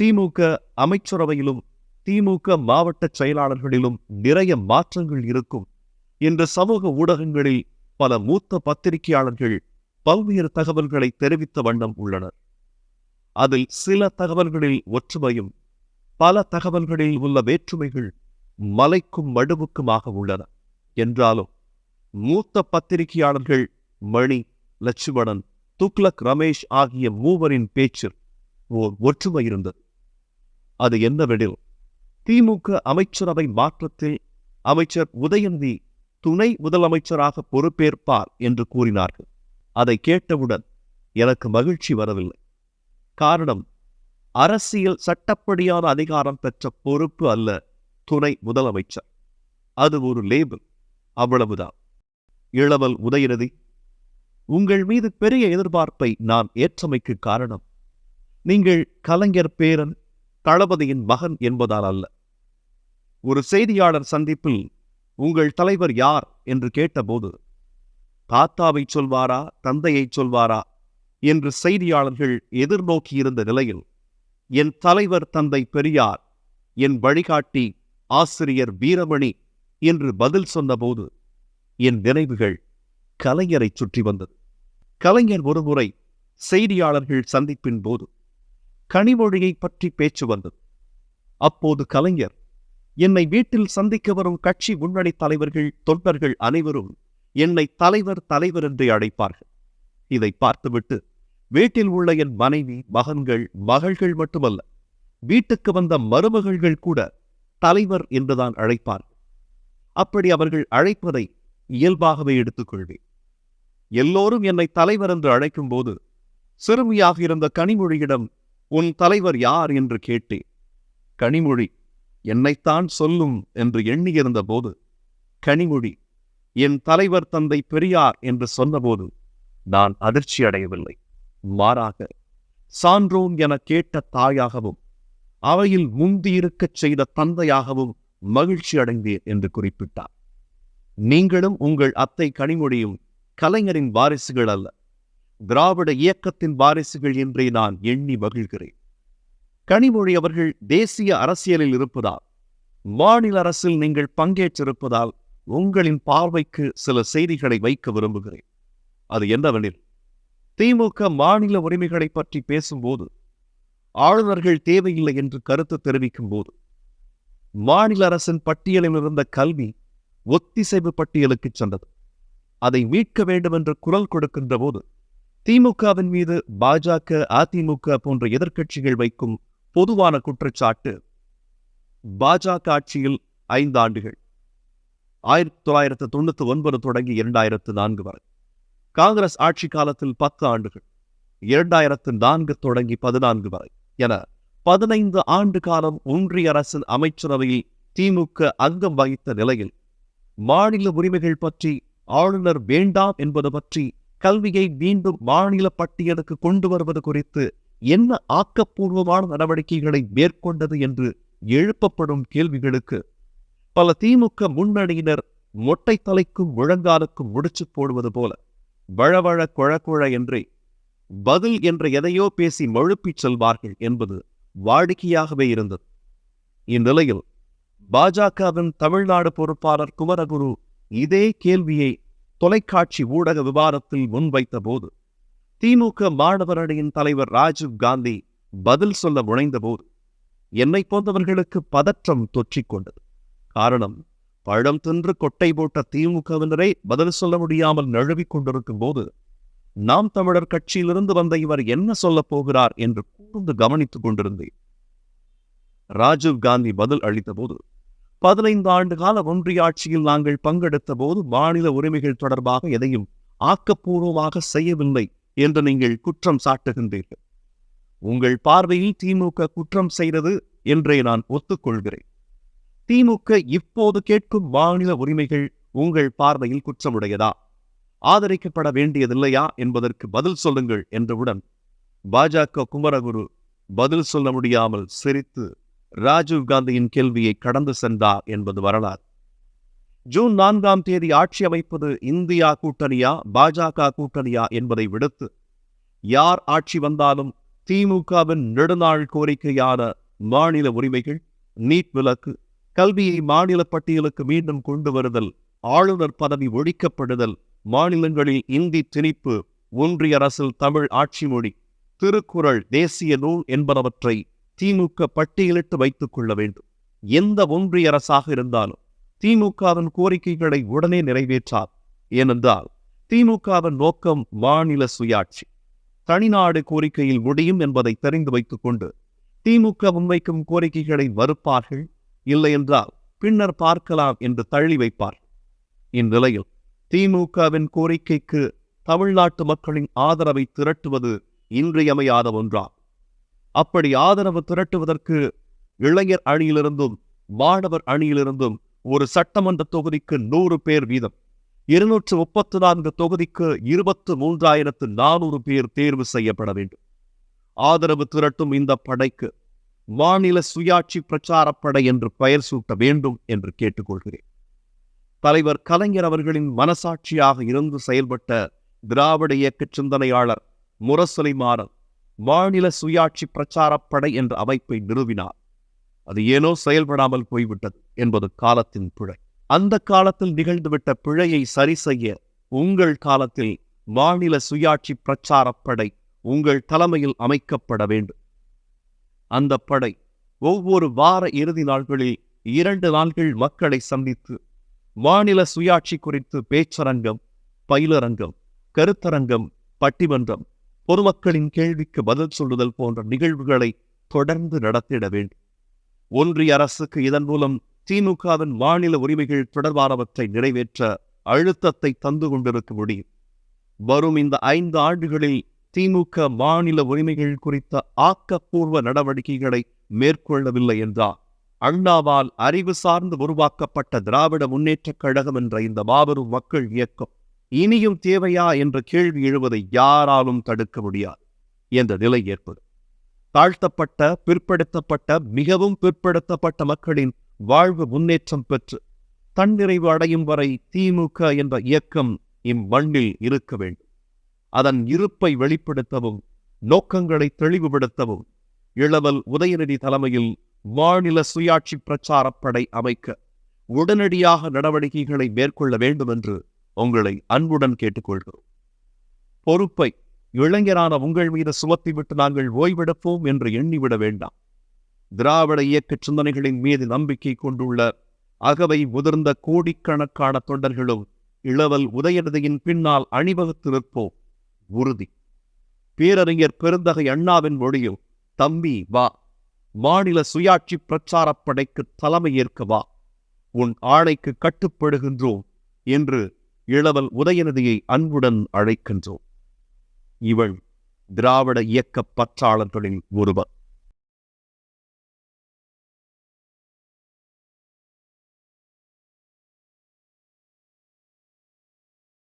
திமுக அமைச்சரவையிலும் திமுக மாவட்ட செயலாளர்களிலும் நிறைய மாற்றங்கள் இருக்கும். என்று சமூக ஊடகங்களில் பல மூத்த பத்திரிகையாளர்கள் பல்வேறு தகவல்களை தெரிவித்த வண்ணம் உள்ளனர். அதில் சில தகவல்களில் ஒற்றுமையும் பல தகவல்களில் உள்ள வேற்றுமைகள் மலைக்கும் மடுவுக்குமாக உள்ளன. என்றாலும் மூத்த பத்திரிகையாளர்கள் மணி லட்சுமணன் துக்ளக் ரமேஷ் ஆகிய மூவரின் பேச்சில் ஓர் ஒற்றுமை இருந்தது. அது என்னவெனில் திமுக அமைச்சரவை மாற்றத்தில் அமைச்சர் உதயநிதி துணை முதலமைச்சராக பொறுப்பேற்பார் என்று கூறினார்கள். அதை கேட்டவுடன் எனக்கு மகிழ்ச்சி வரவில்லை. காரணம் அரசியல் சட்டப்படியான அதிகாரம் பெற்ற பொறுப்பு அல்ல துணை முதலமைச்சர். அது ஒரு லேபிள் அவ்வளவுதான். இளவல் உதயநிதி உங்கள் மீது பெரிய எதிர்பார்ப்பை நான் ஏற்றமைக்கு காரணம். நீங்கள் கலைஞர் பேரன் தளபதியின் மகன் என்பதால் அல்ல. ஒரு செய்தியாளர் சந்திப்பில் உங்கள் தலைவர் யார்? என்று கேட்டபோது தாத்தாவை சொல்வாரா? தந்தையை சொல்வாரா? என்று செய்தியாளர்கள் எதிர்நோக்கியிருந்த நிலையில் என் தலைவர் தந்தை பெரியார் என் வழிகாட்டி ஆசிரியர் வீரமணி என்று பதில் சொன்னபோது என் நினைவுகள் கலைஞரை சுற்றி வந்தது. கலைஞர் ஒருமுறை செய்தியாளர்கள் சந்திப்பின் போது கனிமொழியை பற்றி பேச்சு வந்தது. அப்போது கலைஞர் என்னை வீட்டில் சந்திக்க வரும் கட்சி முன்னணி தலைவர்கள் தொண்டர்கள் அனைவரும் என்னை தலைவர் தலைவர் என்று அழைப்பார்கள். இதை பார்த்துவிட்டு வீட்டில் உள்ள என் மனைவி மகன்கள் மகள்கள் மட்டுமல்ல வீட்டுக்கு வந்த மருமகள்கள் கூட தலைவர் என்றுதான் அழைப்பார்கள். அப்படி அவர்கள் அழைப்பதை இயல்பாகவே எடுத்துக்கொள்வேன். எல்லோரும் என்னை தலைவர் என்று அழைக்கும் போது சிறுமியாக இருந்த கனிமொழியிடம் உன் தலைவர் யார் என்று கேட்டேன். கனிமொழி என்னைத்தான் சொல்லும் என்று எண்ணியிருந்த போது கனிமொழி என் தலைவர் தந்தை பெரியார் என்று சொன்னபோது நான் அதிர்ச்சி அடையவில்லை. மாறாக சான்றோன் என கேட்ட தாயாகவும் அவையில் முந்தியிருக்கச் செய்த தந்தையாகவும் மகிழ்ச்சி அடைந்தேன் என்று குறிப்பிட்டார். நீங்களும் உங்கள் அத்தை கனிமொழியும் கலைஞரின் வாரிசுகள் அல்ல. திராவிட இயக்கத்தின் வாரிசுகள் என்றே நான் எண்ணி மகிழ்கிறேன். கனிமொழி அவர்கள் தேசிய அரசியலில் இருப்பதால் மாநில அரசில் நீங்கள் பங்கேற்றிருப்பதால் உங்களின் பார்வைக்கு சில செய்திகளை வைக்க விரும்புகிறேன். அது என்னவெனில் திமுக மாநில உரிமைகளை பற்றி பேசும்போது ஆளுநர்கள் தேவையில்லை என்று கருத்து தெரிவிக்கும் போது மாநில அரசின் பட்டியலில் இருந்த கல்வி ஒத்திசைவு பட்டியலுக்கு சென்றது. அதை மீட்க வேண்டும் என்று குரல் கொடுக்கின்ற போது திமுகவின் மீது பாஜக அதிமுக போன்ற எதிர்க்கட்சிகள் வைக்கும் பொதுவான குற்றச்சாட்டு பாஜக ஆட்சியில் ஐந்து ஆண்டுகள். ஆயிரத்தி தொள்ளாயிரத்து தொண்ணூத்தி ஒன்பது தொடங்கி இரண்டாயிரத்து நான்கு வரை. காங்கிரஸ் ஆட்சி காலத்தில் பத்து ஆண்டுகள் இரண்டாயிரத்து நான்கு தொடங்கி பதினான்கு வரை. என பதினைந்து ஆண்டு காலம் ஒன்றிய அரசின் அமைச்சரவையில் திமுக அங்கம் வகித்த நிலையில் மாநில உரிமைகள் பற்றி ஆளுநர் வேண்டாம் என்பது பற்றி கல்வியை மீண்டும் மாநில பட்டியலுக்கு கொண்டு வருவது குறித்து என்ன ஆக்கப்பூர்வமான நடவடிக்கைகளை மேற்கொண்டது என்று எழுப்பப்படும் கேள்விகளுக்கு பல திமுக முன்னணியினர் மொட்டை தலைக்கும் முழங்காலுக்கும் முடிச்சு போடுவது போல வழவழ குழக்குழ என்றே பதில் என்ற எதையோ பேசி மழுப்பிச் செல்வார்கள் என்பது வாடிக்கையாகவே இருந்தது. இந்நிலையில் பாஜகவின் தமிழ்நாடு பொறுப்பாளர் குமரகுரு இதே கேள்வியை தொலைக்காட்சி ஊடக விவாதத்தில் முன்வைத்த போது திமுக மாணவர் அணியின் தலைவர் ராஜீவ் காந்தி பதில் சொல்ல முனைந்தபோது என்னை போன்றவர்களுக்கு பதற்றம் தொற்றிக் கொண்டது காரணம் பழம் தின்று கொட்டை போட்ட திமுகவினரே பதில் சொல்ல முடியாமல் நழுவிக் கொண்டிருக்கும் போது நாம் தமிழர் கட்சியிலிருந்து வந்த இவர் என்ன சொல்லப் போகிறார் என்று கூர்ந்து கவனித்துக் கொண்டிருந்தேன். ராஜீவ் காந்தி பதில் அளித்தபோது பதினைந்து ஆண்டு கால ஒன்றிய ஆட்சியில் நாங்கள் பங்கெடுத்த போது மாநில உரிமைகள் தொடர்பாக எதையும் ஆக்கப்பூர்வமாக செய்யவில்லை என்று நீங்கள் குற்றம் சாட்டுகின்றீர்கள். உங்கள் பார்வையில் திமுக குற்றம் செய்தது என்றே நான் ஒத்துக்கொள்கிறேன். திமுக இப்போது கேட்கும் மாநில உரிமைகள் உங்கள் பார்வையில் குற்றமுடையதா? ஆதரிக்கப்பட வேண்டியதில்லையா என்பதற்கு பதில் சொல்லுங்கள் என்றவுடன் பாஜக குமரகுரு பதில் சொல்ல முடியாமல் சிரித்து ராஜீவ் காந்தியின் கேள்வியை கடந்து சென்றார் என்பது வரலாறு. ஜூன் நான்காம் தேதி ஆட்சி அமைப்பது இந்தியா கூட்டணியா பாஜக கூட்டணியா என்பதை விடுத்து யார் ஆட்சி வந்தாலும் திமுகவின் நெடுநாள் கோரிக்கையான மாநில உரிமைகள் நீட் விலக்கு கல்வியை மாநில பட்டியலுக்கு மீண்டும் கொண்டு வருதல் ஆளுநர் பதவி ஒழிக்கப்படுதல் மாநிலங்களில் இந்தி திணிப்பு ஒன்றிய அரசில் தமிழ் ஆட்சி மொழி திருக்குறள் தேசிய நூல் என்பனவற்றை திமுக பட்டியலிட்டு வைத்துக் கொள்ள வேண்டும். எந்த ஒன்றிய அரசாக இருந்தாலும் திமுகவின் கோரிக்கைகளை உடனே நிறைவேற்றார். ஏனென்றால் திமுகவின் நோக்கம் மாநில சுயாட்சி. தனிநாடு கோரிக்கையில் முடியும் என்பதை தெரிந்து வைத்துக் கொண்டு திமுக முன்வைக்கும் கோரிக்கைகளை மறுப்பார்கள். இல்லையென்றால் பின்னர் பார்க்கலாம் என்று தள்ளி வைப்பார். இந்நிலையில் திமுகவின் கோரிக்கைக்கு தமிழ்நாட்டு மக்களின் ஆதரவை திரட்டுவது இன்றியமையாத ஒன்றாகும். அப்படி ஆதரவு திரட்டுவதற்கு இளைஞர் அணியிலிருந்தும் மாணவர் அணியிலிருந்தும் ஒரு சட்டமன்ற தொகுதிக்கு நூறு பேர் வீதம். இருநூற்று முப்பத்து நான்கு தொகுதிக்கு இருபத்து மூன்றாயிரத்து நானூறு பேர் தேர்வு செய்யப்பட வேண்டும். ஆதரவு திரட்டும் இந்த படைக்கு மாநில சுயாட்சி பிரச்சாரப் படை என்று பெயர் சூட்ட வேண்டும் என்று கேட்டுக்கொள்கிறேன். தலைவர் கலைஞர் அவர்களின் மனசாட்சியாக இருந்து செயல்பட்ட திராவிட இயக்க சிந்தனையாளர் முரசொலிமாறன் மாநில சுயாட்சி பிரச்சாரப் படை என்ற அமைப்பை நிறுவினார். அது ஏனோ செயல்படாமல் போய்விட்டது என்பது காலத்தின் பிழை. அந்த காலத்தில் நிகழ்ந்துவிட்ட பிழையை சரி செய்ய உங்கள் காலத்தில் மாநில சுயாட்சி பிரச்சாரப் படை உங்கள் தலைமையில் அமைக்கப்பட வேண்டும். அந்த படை ஒவ்வொரு வார இறுதி நாள்களில் இரண்டு நாள்கள் மக்களை சந்தித்து மாநில சுயாட்சி குறித்து பேச்சரங்கம் பயிலரங்கம் கருத்தரங்கம் பட்டிமன்றம் பொதுமக்களின் கேள்விக்கு பதில் சொல்லுதல் போன்ற நிகழ்வுகளை தொடர்ந்து நடத்திட வேண்டும். ஒன்றிய அரசுக்கு இதன் மூலம் திமுகவின் மாநில உரிமைகள் தொடர்பானவற்றை நிறைவேற்ற அழுத்தத்தை தந்து கொண்டிருக்க முடியும். வரும் இந்த ஐந்து ஆண்டுகளில் திமுக மாநில உரிமைகள் குறித்த ஆக்கப்பூர்வ நடவடிக்கைகளை மேற்கொள்ளவில்லை என்றார் அண்ணாவால் அறிவு சார்ந்து உருவாக்கப்பட்ட திராவிட முன்னேற்றக் கழகம் என்ற இந்த மாபெரும் மக்கள் இயக்கம் இனியும் தேவையா என்ற கேள்வி எழுவதை யாராலும் தடுக்க முடியாது என்ற நிலை ஏற்படும். தாழ்த்தப்பட்ட பிற்படுத்தப்பட்ட மிகவும் பிற்படுத்தப்பட்ட மக்களின் வாழ்வு முன்னேற்றம் பெற்று தன்னிறைவு அடையும் வரை திமுக என்ற இயக்கம் இம்மண்ணில் இருக்க வேண்டும். அதன் இருப்பை வெளிப்படுத்தவும் நோக்கங்களை தெளிவுபடுத்தவும் இளவல் உதயநிதி தலைமையில் மாநில சுயாட்சி பிரச்சாரப் படை அமைக்க உடனடியாக நடவடிக்கைகளை மேற்கொள்ள வேண்டும் என்று உங்களை அன்புடன் கேட்டுக்கொள்கிறோம். பொறுப்பை இளைஞரான உங்கள் மீது சுமத்திவிட்டு நாங்கள் ஓய்வெடுப்போம் என்று எண்ணிவிட வேண்டாம். திராவிட இயக்க சிந்தனைகளின் மீது நம்பிக்கை கொண்டுள்ள அகவை முதிர்ந்த கோடிக்கணக்கான தொண்டர்களும் இளவல் உதயநிதியின் பின்னால் அணிவகுத்து நிற்போம். உறுதி. பேரறிஞர் பெருந்தகை அண்ணாவின் மொழியும் தம்பி வா. மாநில சுயாட்சி பிரச்சாரப் படைக்கு தலைமை ஏற்க வா. உன் ஆணைக்கு கட்டுப்படுகின்றோம் என்று இளவல் உதயநிதியை அன்புடன் அழைக்கின்றோம். இவள் திராவிட இயக்க பற்றாளர்களில் ஒருவர்